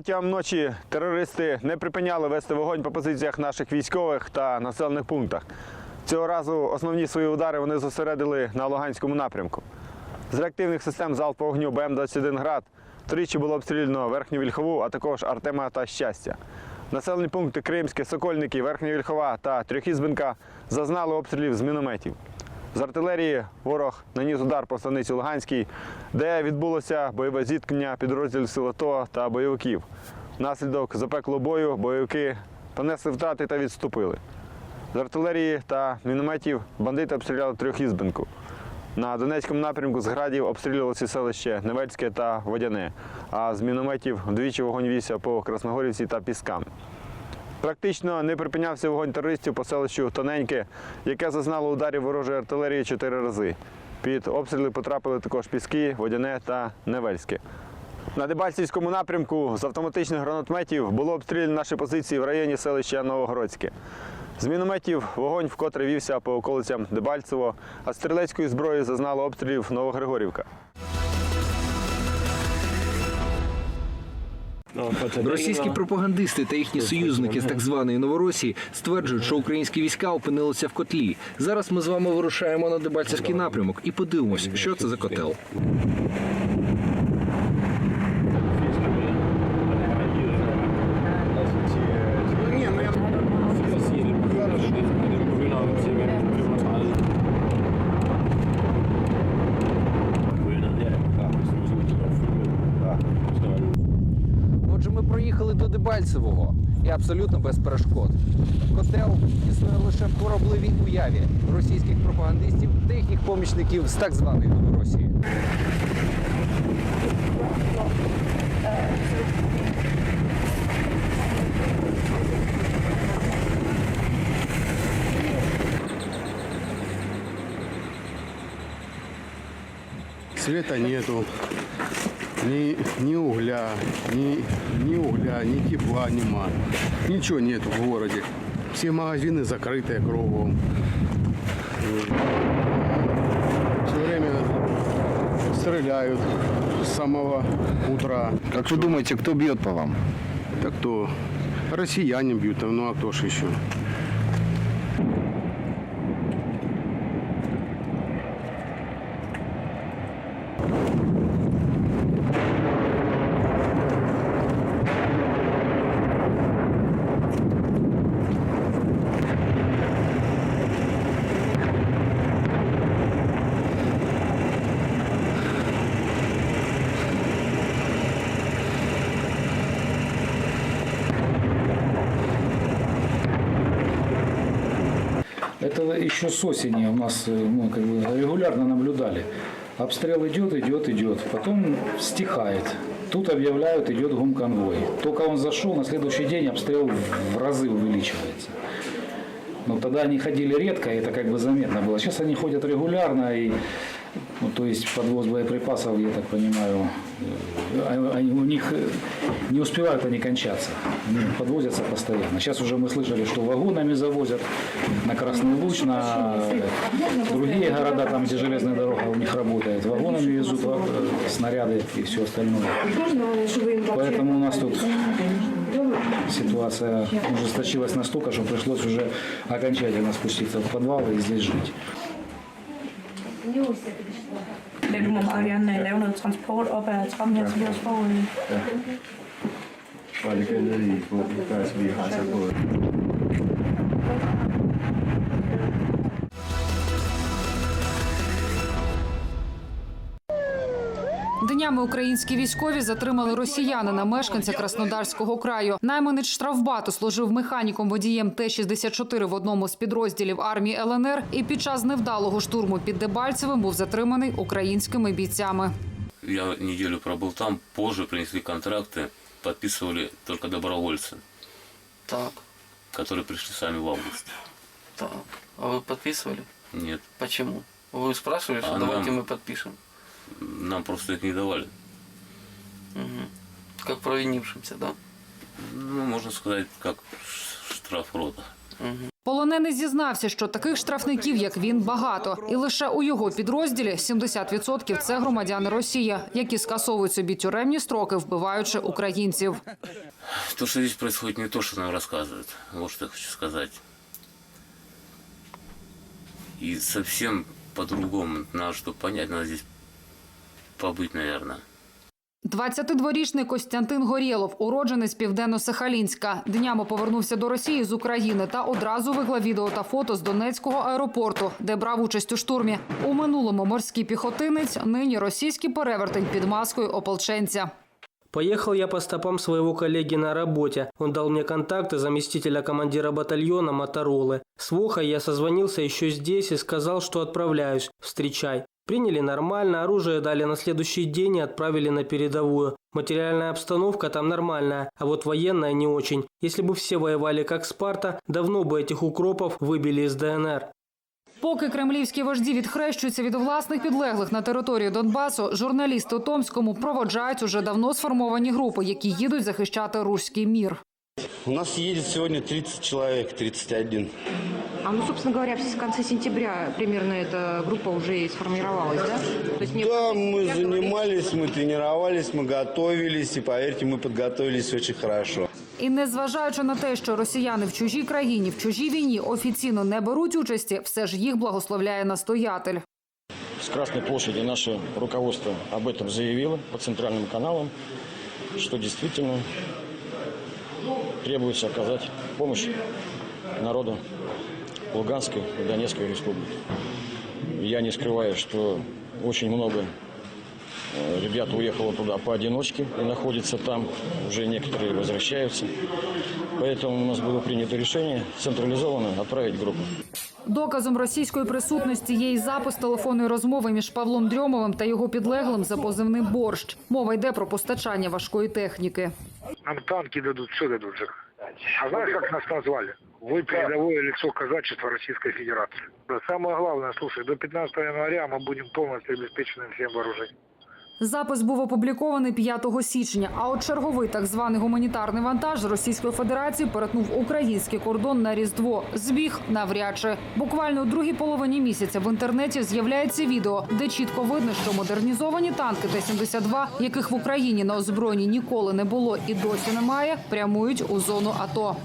Протягом ночі терористи не припиняли вести вогонь по позиціях наших військових та населених пунктах. Цього разу основні свої удари вони зосередили на Луганському напрямку. З реактивних систем залпового вогню БМ-21 «Град» тричі було обстріляно Верхню Вільхову, а також Артема та Щастя. Населені пункти Кримське, Сокольники, Верхня Вільхова та Трьохізбинка зазнали обстрілів з мінометів. З артилерії ворог наніс удар по станиці Луганській, де відбулося бойове зіткнення підрозділів сил АТО та бойовиків. Внаслідок запеклого бою бойовики понесли втрати та відступили. З артилерії та мінометів бандити обстріляли трьохізбинку. На Донецькому напрямку з градів обстрілювалося селище Невельське та Водяне, а з мінометів вдвічі вогонь вівся по Красногорівці та Піскам. Практично не припинявся вогонь терористів по селищу Тоненьке, яке зазнало ударів ворожої артилерії чотири рази. Під обстріли потрапили також Піски, Водяне та Невельське. На Дебальцівському напрямку з автоматичних гранатометів було обстріляно наші позиції в районі селища Новогородське. З мінометів вогонь вкотре вівся по околицям Дебальцево, а стрілецької зброї зазнала обстрілів Новогригорівка. Російські пропагандисти та їхні союзники з так званої Новоросії стверджують, що українські війська опинилися в котлі. Зараз ми з вами вирушаємо на Дебальцевський напрямок і подивимось, що це за котел. Проїхали і абсолютно без перешкод. Котел існує лише в корабливій уяві російських пропагандистів та їхніх помічників з так званої Новоросії. Света нету, ни, ни угля, ни, ни угля, ни тепла нема. Ничего нету в городе. Все магазины закрыты кругом. Все время стреляют с самого утра. Как вы думаете, кто бьет по вам? Так кто? Россияне бьют, ну а кто ж еще? Это еще с осени у нас э, мы как бы регулярно наблюдали. Обстрел идет, идет, идет, потом стихает. Тут объявляют, идет гумконвой. Только он зашел, на следующий день обстрел в разы увеличивается. Но тогда они ходили редко, и это как бы заметно было. Сейчас они ходят регулярно, и, ну, то есть подвоз боеприпасов, я так понимаю, э, они- у них э, не успевают они кончаться. Они подвозятся постоянно. Сейчас уже мы слышали, что вагонами завозят на Красный Луч, на другие города, там, где железная дорога у них работает. Вагонами везут э, снаряды и все остальное. Поэтому у нас тут ситуация ужесточилась настолько, что пришлось уже окончательно спуститься в подвал и здесь жить. Men du må meget gerne øh, lave noget transport op ad trappen her, så vi også får... øh, Og det kører ned i bunden, før vi har så båden. Днями українські військові затримали росіянина, мешканця Краснодарського краю. Найманець штрафбату служив механіком водієм Т-64 в одному з підрозділів армії ЛНР і під час невдалого штурму під Дебальцевим був затриманий українськими бійцями. Я неделю пробыл там, позже принесли контракты, подписывали только добровольцы, Так, которые пришли сами в августе. так. А вы подписывали? Нет, Почему? Вы спрашивали, что А давайте нам- мы подпишем. нам просто их не давали. Как провинившимся, да? Ну, можно сказать, как, что штрафрота. Полонений зізнався, що таких штрафників, як він, багато, і лише у його підрозділі 70% – це громадяни Росії, які скасовують собі тюремні строки, вбиваючи українців. То, что здесь происходит, не то, что нам рассказывают. Вот что я хочу сказать. И совсем по-другому. Надо, чтобы понять, надо здесь побыть, наверное. 22-річний Костянтин Горєлов, уродженець Південно-Сахалінська, днями повернувся до Росії з України та одразу виклав відео та фото з Донецького аеропорту, де брав участь у штурмі. У минулому морський піхотинець, нині російський перевертень під маскою ополченця. Поехал я по стопам своего коллеги на работе. Он дал мне контакты заместителя командира батальона Моторолы. С Вохой я созвонился еще здесь и сказал, что отправляюсь. Встречай. Приняли нормально, оружие дали на следующий день и отправили на передовую. Материальная обстановка там нормальная, а вот военная не очень. Если бы все воевали как Спарта, давно бы этих укропов выбили из ДНР. Поки кремлівські вожді відхрещуються від власних підлеглих на території Донбасу, журналісти у Томському проводжають уже давно сформовані групи, які їдуть захищати руський мір. У нас едет сегодня 30 человек, 31. А ну, собственно говоря, в конце сентября примерно эта группа уже и сформировалась, да? То есть не- Да, мы занимались, мы тренировались, мы готовились, и поверьте, мы подготовились очень хорошо. І незважаючи на те, що росіяни в чужій країні, в чужій війні офіційно не беруть участі, все ж їх благословляє настоятель. С Красной площади наше руководство об этом заявило по центральным каналам, что действительно требуется оказать помощь народу Луганской и Донецкой республики. Я не скрываю, что очень много э, ребят уехало туда поодиночке и находятся там, уже некоторые возвращаются. Поэтому у нас было принято решение централизованно отправить группу. Доказом російської присутності є і запис телефонної розмови між Павлом Дрьомовим та його підлеглим за позивним борщ. Мова йде про постачання важкої техніки. Нам танки дадут, все дадут же. А знаешь, как нас назвали? Вы передовое лицо казачества Российской Федерации. Да, самое главное, слушай, до 15 января мы будем полностью обеспечены всем вооружением. Запис був опублікований 5 січня. А от черговий так званий гуманітарний вантаж з Російської Федерації перетнув український кордон на різдво. Збіг навряд чи буквально у другій половині місяця в інтернеті з'являється відео, де чітко видно, що модернізовані танки Т-72, яких в Україні на озброєнні ніколи не було і досі немає, прямують у зону АТО.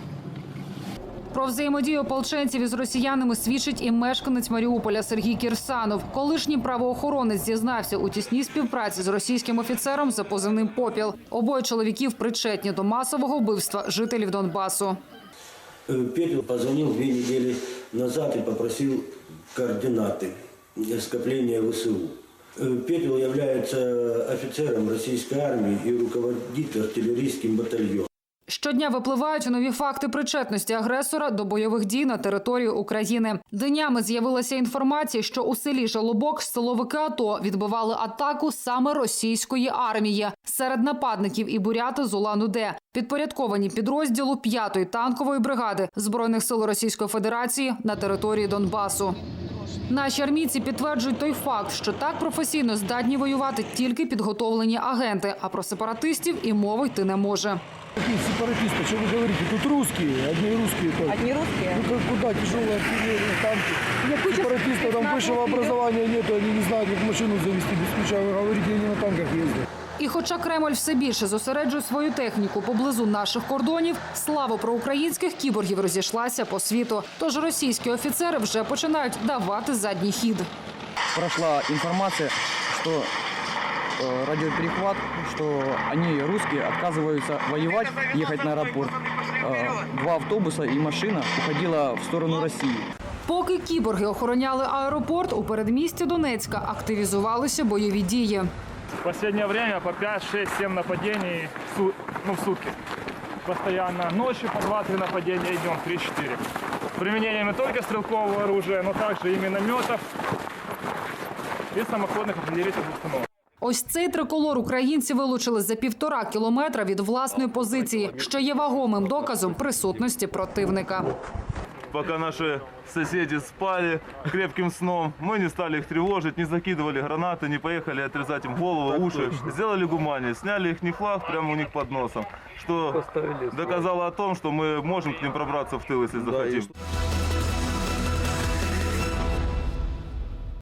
Про взаємодію ополченців із росіянами свідчить і мешканець Маріуполя Сергій Кірсанов. Колишній правоохоронець зізнався у тісній співпраці з російським офіцером за позивним попіл. Обоє чоловіків причетні до масового вбивства жителів Донбасу. Пепел позвонил две недели назад и попросил координаты скопления ВСУ. Пепел является офицером российской армии и руководит артиллерийским батальоном. Щодня випливають нові факти причетності агресора до бойових дій на території України. Днями з'явилася інформація, що у селі Жолобок силовики АТО відбивали атаку саме російської армії. Серед нападників і буряти з Улан-Удэ, підпорядковані підрозділу 5-ї танкової бригади збройних сил Російської Федерації на території Донбасу. Наші армійці підтверджують той факт, що так професійно здатні воювати тільки підготовлені агенти, а про сепаратистів і мови йти не може. Какие сепаратисты? Что вы говорите? Тут русские, одни русские только. Одни русские? Ну как, куда тяжелая артиллерия, танки? Сепаратистов там высшего образования нету, они не знают, как машину завести без ключа. Вы говорите, они на танках ездят. І хоча Кремль все більше зосереджує свою техніку поблизу наших кордонів, слава про українських кіборгів розійшлася по світу. Тож російські офіцери вже починають давати задній хід. Прошла информация, что э, радиоперехват, что они, русские, отказываются воевать, ехать на аэропорт. Э, два автобуса и машина уходила в сторону России. Поки кіборги охороняли аеропорт, у передмісті Донецька активізувалися бойові дії. В последнее время по 5, 6, 7 нападений в, су- ну, в сутки. Постоянно. Ночью по 2-3 нападения идем, 3-4. С применением не только стрелкового оружия, но также и минометов и самоходных артиллерийских установок. Ось цей триколор українці вилучили за півтора кілометра від власної позиції, що є вагомим доказом присутності противника. пока наши соседи спали крепким сном. Мы не стали их тревожить, не закидывали гранаты, не поехали отрезать им головы, уши. Сделали гуманию, сняли их флаг прямо у них под носом, что доказало о том, что мы можем к ним пробраться в тыл, если захотим.